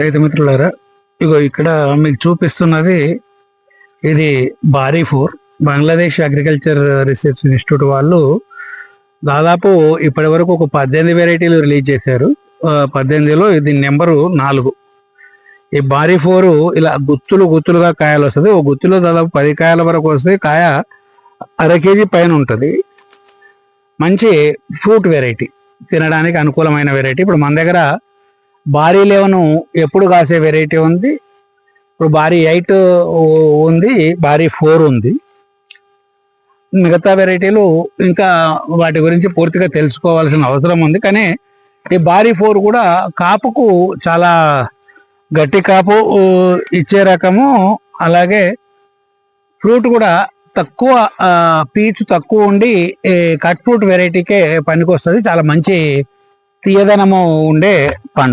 రైతు మిత్రులారా ఇగో ఇక్కడ మీకు చూపిస్తున్నది ఇది BARI four. Bangladesh agriculture research institute వాళ్ళు దాదాపు ఇప్పటి వరకు ఒక పద్దెనిమిది వెరైటీలు రిలీజ్ చేశారు. పద్దెనిమిదిలో ఇది నెంబరు నాలుగు. ఈ బారీ ఫోర్ ఇలా గుత్తులు గుత్తులుగా కాయలు వస్తుంది. ఒక గుత్తులో దాదాపు పది కాయల వరకు వస్తే కాయ అర కేజీ పైన ఉంటుంది. మంచి ఫ్రూట్ వెరైటీ తినడానికి అనుకూలమైన వెరైటీ. ఇప్పుడు మన దగ్గర భారీ లెవెన్ ఎప్పుడు కాసే వెరైటీ ఉంది. ఇప్పుడు భారీ ఎయిట్ ఉంది భారీ ఫోర్ ఉంది. మిగతా వెరైటీలు ఇంకా వాటి గురించి పూర్తిగా తెలుసుకోవాల్సిన అవసరం ఉంది. కానీ ఈ భారీ ఫోర్ కూడా కాపుకు చాలా గట్టి కాపు ఇచ్చే రకము. అలాగే ఫ్రూట్ కూడా తక్కువ పీచు తక్కువ ఉండి కట్ ఫ్రూట్ వెరైటీకే పనికొస్తుంది. చాలా మంచి తీయదనము ఉండే పండు